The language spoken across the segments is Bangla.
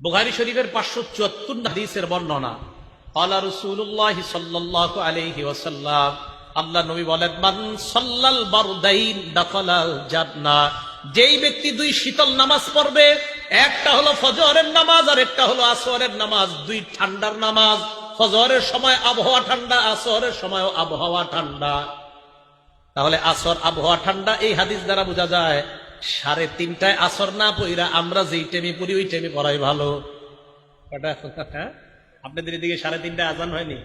বুখারী শরীফের পাঁচশো চুয়াত্তর হাদিসের বর্ণনা আল্লাহ রসুল্লাহ সাল্লাহ আলহি ওসাল্লাম আল্লাহ নবী বলেন, মান সাল্লাল জান্নাহ যেই ব্যক্তি দুই শীতল নামাজ পড়বে, একটা হলো ফজরের নামাজ আর একটা হলো আসরের নামাজ, দুই ঠান্ডার নামাজ, ফজরের সময় আবহাওয়া ঠান্ডা, আসরের সময় আবহাওয়া ঠান্ডা। তাহলে আসর, আবহাওয়া ঠান্ডা, এই হাদিস দ্বারা বোঝা যায় সাড়ে তিনটায় আসর না পইরা আমরা যেই টেমে পড়ি, ওই টেমে পড়াই ভালো। কটা? আপনাদের এদিকে সাড়ে তিনটায় আজান হয়নি?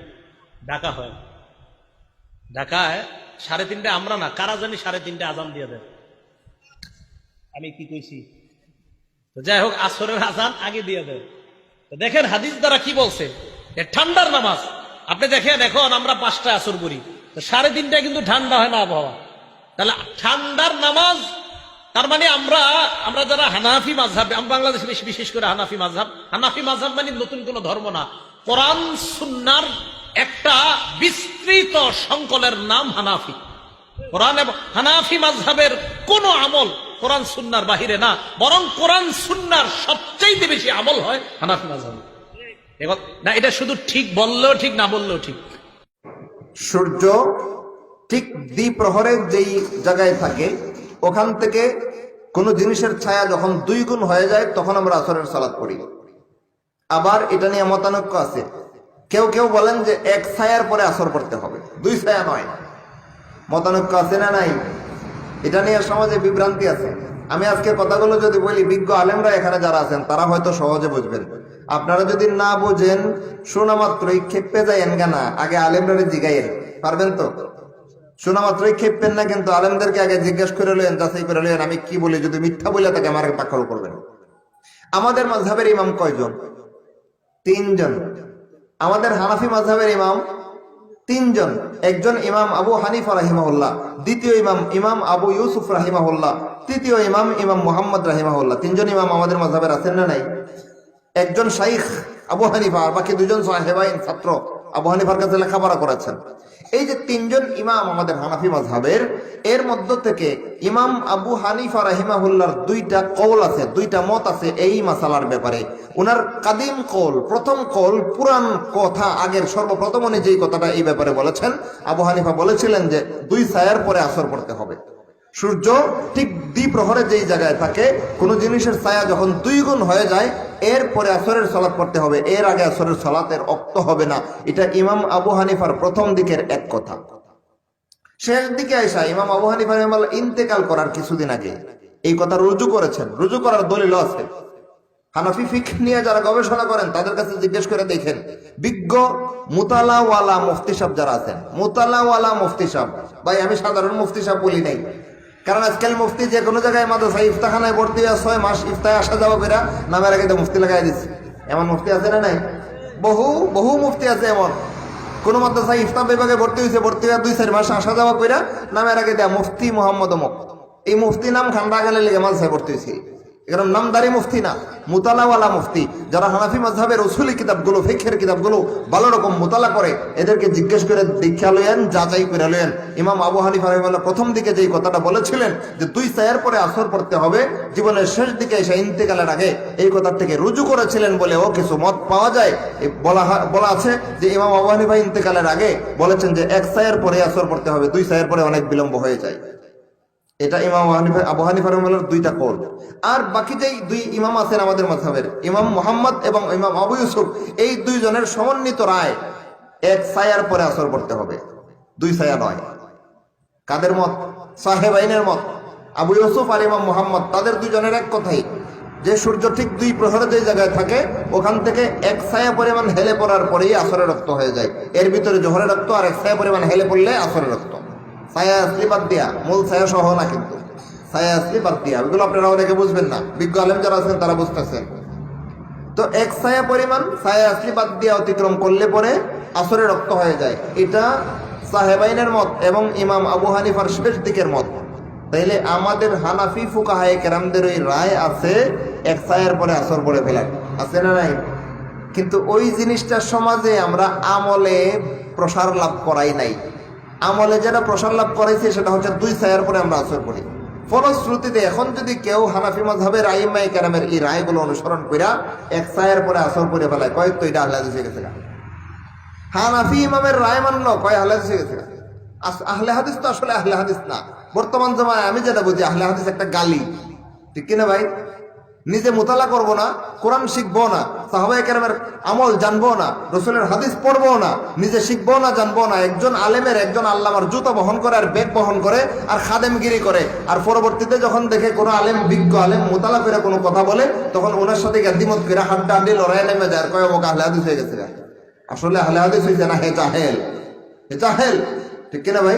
ঢাকা হয়। ঢাকায় সাড়ে তিনটায় আমরা না, কারা জানি সাড়ে তিনটায় আজান দিয়ে দেয়। আমি কি কইছি? তো যাই হোক, আসরের আজান আগে দিয়ে দেয়। তো দেখেন হাদিস দ্বারা কি বলছে? ঠান্ডার নামাজ, আপনি দেখেন এখন আমরা পাঁচটায় আসর করি তো সাড়ে তিনটায় কিন্তু ঠান্ডা হয় না আবহাওয়া। তাহলে ঠান্ডার নামাজ তার মানে আমরা আমরা যারা হানাফি মাঝহাব বাংলাদেশে বেশি বিশেষ করে হানাফি মাঝহাব হানাফি মাঝহাব মানে নতুন কোনো ধর্ম না। কোরআন, সুন্নার একটা বিস্তৃত সংকলের নাম হানাফি। কোরআন এবং হানাফি মাঝহাবের কোন আমল কোরআন, সুন্নার বাহিরে না। বরং কোরআন, সুন্নার সবচাইতে বেশি আমল হয় হানাফি মাঝহাবে না, এটা শুধু ঠিক বললেও ঠিক, না বললেও ঠিক। সূর্য ঠিক দ্বিপ্রহরের যেই জায়গায় থাকে ওখান থেকে কোনো জিনিসের ছায়া যখন দুই গুণ হয়ে যায়, তখন আমরা আসরের সালাদ পড়ি। আবার এটা নিয়ে মতানৈক্য আছে। কেউ কেউ বলেন যে এক ছায়ার পরে আসর পড়তে হবে। দুই ছায়া নয়। মতানৈক্য আছে না নাই? এটা নিয়ে সমাজে বিভ্রান্তি আছে। আমি আজকে কথাগুলো যদি বলি, বিজ্ঞ আলেমরা এখানে যারা আছেন, তারা হয়তো সহজে বুঝবেন। আপনারা যদি না বোঝেন, শোনা মাত্রই খেপে যাইয়েন কেনা আগে আলেমরা জিগাইয়েন। পারবেন তো? শোনা মাত্রই খেপবেন না, কিন্তু আলেমদেরকে আগে জিজ্ঞেস করে লেন যাচাই করে লেন আমি কি বলি, যদি মিথ্যা বলে তাকে আমার পাকড় করবেন? আমাদের মাঝহের ইমাম কয়জন? তিনজন। আমাদের হানাফি মাঝহের ইমাম তিনজন। একজন ইমাম আবু হানিফা রাহিমাহুল্লাহ, দ্বিতীয় ইমাম ইমাম আবু ইউসুফ রাহিমাহুল্লাহ, তৃতীয় ইমাম ইমাম মোহাম্মদ রাহিমাহুল্লাহ। তিনজন ইমাম আমাদের মাঝহের আছেন না নাই? একজন শাইখ আবু হানিফা, আর বাকি দুজন সাহেবাইন, ছাত্র। আবু হানিফার কাছে লেখাপড়া করেছেন। এই যে তিনজন ইমাম আমাদের হানাফি মাঝহাবের এর মধ্য থেকে ইমাম আবু হানিফা রাহিমাহুল্লার দুইটা কৌল আছে, দুইটা মত আছে এই মাসালার ব্যাপারে। উনার কাদিম কৌল প্রথম কৌল পুরান কথা আগের সর্বপ্রথম উনি যেই কথাটা এই ব্যাপারে বলেছেন, আবু হানিফা বলেছিলেন যে দুই সায়ার পরে আসর পড়তে হবে। সূর্য ঠিক দ্বিপ্রহরে যেই জায়গায় থাকে, কোন জিনিসের ছায়া যখন দুই গুণ হয়ে যায় এরপরে আসরের সলাৎ পড়তে হবে। এর আগে আসরের সলাতের অক্ত হবে না। এটা ইমাম আবু হানিফার প্রথম দিকের এক কথা। শেষ দিকে আসা ইমাম আবু হানিফা রহমাল্লাহ ইন্তেকাল করার কিছুদিন আগে এই কথা রুজু করেছেন। রুজু করার দলিল আছে। হানাফি ফিক নিয়ে যারা গবেষণা করেন, তাদের কাছে জিজ্ঞেস করে দেখেন। বিজ্ঞ মুতালাওয়ালা মুফতি সাহেব যারা আছেন, মুতালাওয়ালা মুফতি সাহেব। ভাই, আমি সাধারণ মুফতি সাহেব বলি নাই। কারণ আজকাল মুফতি যে কোনো জায়গায় মাদ্রাসা ইফতাখানায় ভর্তি হয়ে ছয় মাস ইফতায় আসা যাওয়া করে নামের আগে তো মুফতি লাগাই দিচ্ছে এমন মুফতি আছে না নাই? বহু বহু মুফতি আছে এমন। কোনো মাদ্রাসায় ইফতার বিভাগে ভর্তি হয়েছে ভর্তি হয়ে দুই, চার মাস আসা যাওয়া করে নামের আগে দেয়া মুফতি মোহাম্মদ অমক। এই মুফতি নাম খান্ডা গেলে লেগে মাদ্রাসায় ভর্তি হয়েছে এরকম নামদারি মুফতি না, মুতালাওয়ালা মুফতি। যারা হানাফি মাঝহাবের উসুলি কিতাবগুলো ফিখের কিতাবগুলো ভালো রকম মোতালা করে, এদেরকে জিজ্ঞেস করে দীক্ষা লইয়েন, যাচাই করে লইয়েন। ইমাম আবু হানিফা রহিমাল্লাহ প্রথম দিকে যেই কথাটা বলেছিলেন, যে দুই সায়ের পরে আসর পড়তে হবে, জীবনের শেষ দিকে এসে ইন্তেকালের আগে এই কথার থেকে রুজু করেছিলেন বলে ও কিছু মত পাওয়া যায়। বলা বলা আছে যে ইমাম আবু হানিফা ইন্তেকালের আগে বলেছেন যে এক সায়ের পরে আসর পড়তে হবে, দুই সায়ের পরে অনেক বিলম্ব হয়ে যায়। এটা ইমাম আবু হানিফা রহমাল্লাহর দুইটা কোল। আর বাকি যেই দুই ইমাম আছেন আমাদের মাযহাবের ইমাম মোহাম্মদ এবং ইমাম আবু ইউসুফ, এই দুইজনের সমন্বিত রায়, এক সায়ার পরে আসর পড়তে হবে। দুই সায়া নয়। কাদের মত? সাহেব আইনের মত। আবু ইউসুফ আর ইমাম মোহাম্মদ, তাদের দুইজনের এক কথাই। যে সূর্য ঠিক দুই প্রহরে যে জায়গায় থাকে, ওখান থেকে এক ছায়া পরিমাণ হেলে পড়ার পরেই আসরে রক্ত হয়ে যায়। এর ভিতরে জোহরের রক্ত আর এক ছায়া পরিমাণ হেলে পড়লে আসরে রক্ত। আসলি বাদ দিয়া, মূল ছায়া সহ না কিন্তু। ছায়া বাদ দিয়া এগুলো আপনারা অনেকে বুঝবেন না। বিজ্ঞ আলেম যারা আছেন তারা বুঝতেছেন। তো এক ছায়া পরিমাণ ছায়া বাদ দিয়া অতিক্রম করলে পরে আসরে রক্ত হয়ে যায়। এটা সাহেবাইনের মত এবং ইমাম আবু হানিফার শেষ দিকের মত। তাইলে আমাদের হানাফি ফুকাহায় কেরামদের ওই রায় আছে, এক ছায়ার পরে আসর পড়ে ফেলার আছে না নাই? কিন্তু ওই জিনিসটা সমাজে আমরা আমলে প্রসার লাভ করাই নাই। আমলে যেটা প্রসার লাভ করাইছে সেটা হচ্ছে দুই ছায়ার পরে আমরা আসর পড়ি ফলশ্রুতিতে এখন যদি কেউ হানাফি মজাবের আইমাই কেরামের এই রায়গুলো অনুসরণ কইরা এক সায়ের পরে আসর করে ফেলায়, কয় তো এটা আহ্লাদ হয়ে গেছে। হানাফি ইমামের রায় মানলো, কয় আহ্লাদ গেছে আহলে হাদিস তো আসলে আহলে হাদিস না। বর্তমান জমায় আমি যেটা বুঝি, আহলে হাদিস একটা গালি। ঠিক কিনা ভাই? নিজে মোতালা করব না, কোরআন শিখব না সাহাবাই কেরামের আমল জানব না, রসুলের হাদিস পড়ব না, নিজে শিখব না, জানব না, একজন আলেমের, একজন আল্লামার জুতো বহন করে আর ব্যাগ বহন করে আর খাদেমগিরি করে। আর পরবর্তীতে যখন দেখে কোনো আলেম, বিজ্ঞ আলেম মোতালা করে কোনো কথা বলে, তখন ওনার সাথে গাদ্দিমত করে হাড্ডা হাড্ডি লড়াই নেমে যায়, আর কয় ও আহলে হাদিস হয়ে গেছে আসলে আহলে হাদিস হয়েছে না হে জাহেল হে জাহেল ঠিক কিনা ভাই?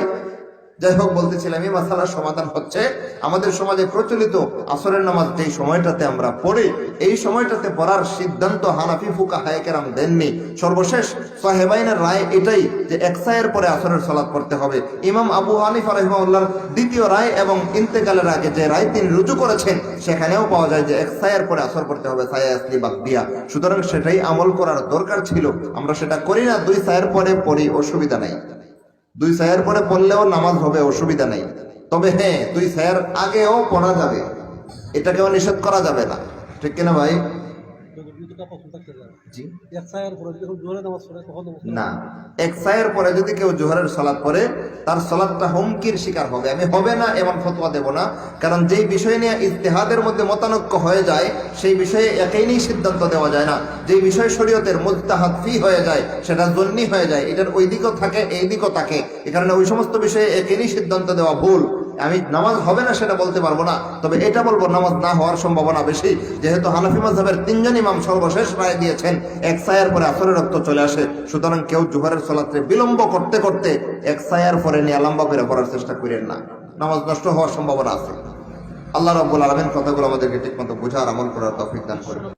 যাই হোক বলতেছিলাম এই মাসালার সমাধান হচ্ছে। আমাদের সমাজে প্রচলিত আসরের নামাজ যেই সময়টাতে আমরা পড়ি, এই সময়টাতে পড়ার সিদ্ধান্ত হানাফি ফুকা হায়কেরাম দেননি। সর্বশেষ সাহেবাইনের রায় এটাই যে একসায়ের পরে আসরের সালাদ পড়তে হবে। ইমাম আবু হানিফা রহিমাউল্লাহর দ্বিতীয় রায় এবং ইন্তেকালের আগে যে রায় তিনি রুজু করেছেন, সেখানেও পাওয়া যায় যে একসায়ের পরে আসর পড়তে হবে, সায়া আসলি বাদ দিয়া। সুতরাং সেটাই আমল করার দরকার ছিল। আমরা সেটা করি না, দুই সায়ের পরে পড়ি, অসুবিধা নাই। দুই সাহের পরে পড়লেও নামাজ হবে, অসুবিধা নেই। তবে হ্যাঁ দুই সাহের আগেও পড়া যাবে। এটাকেও নিষেধ করা যাবে না। ঠিক কিনা ভাই? না। এক সায়ের পরে যদি কেউ জোহরের সালাদ পড়ে তার সালাদটা হুমকির শিকার হবে। আমি হবে না এমন ফতোয়া দেব না। কারণ যেই বিষয় নিয়ে ইতিহাদের মধ্যে মতানৈক্য হয়ে যায় সেই বিষয়ে একেই সিদ্ধান্ত দেওয়া যায় না। যেই বিষয় শরীয়তের মুস্তাহাদ ফি হয়ে যায় সেটা জন্নি হয়ে যায়। এটার ওই দিকও থাকে এই দিকও থাকে। এ কারণে ওই সমস্ত বিষয়ে একেই সিদ্ধান্ত দেওয়া ভুল। আমি নামাজ হবে না সেটা বলতে পারব না। তবে এটা বলব, নামাজ না হওয়ার সম্ভাবনা বেশি। যেহেতু হানাফি mazhaবের তিনজন ইমাম সর্বশেষ রায় দিয়েছেন, এক সায়ার পরে আসরের রক্ত চলে আসে। সুতরাং কেউ জুহারের সলাত্রে বিলম্ব করতে করতে এক সায়ার পরে নিয়ে লম্বা করে করার চেষ্টা করেন না। নামাজ নষ্ট হওয়ার সম্ভাবনা আছে। আল্লাহ রব্বুল আলমেন কথাগুলো আমাদেরকে ঠিকমতো বোঝার, আমল করার তফিক দান করে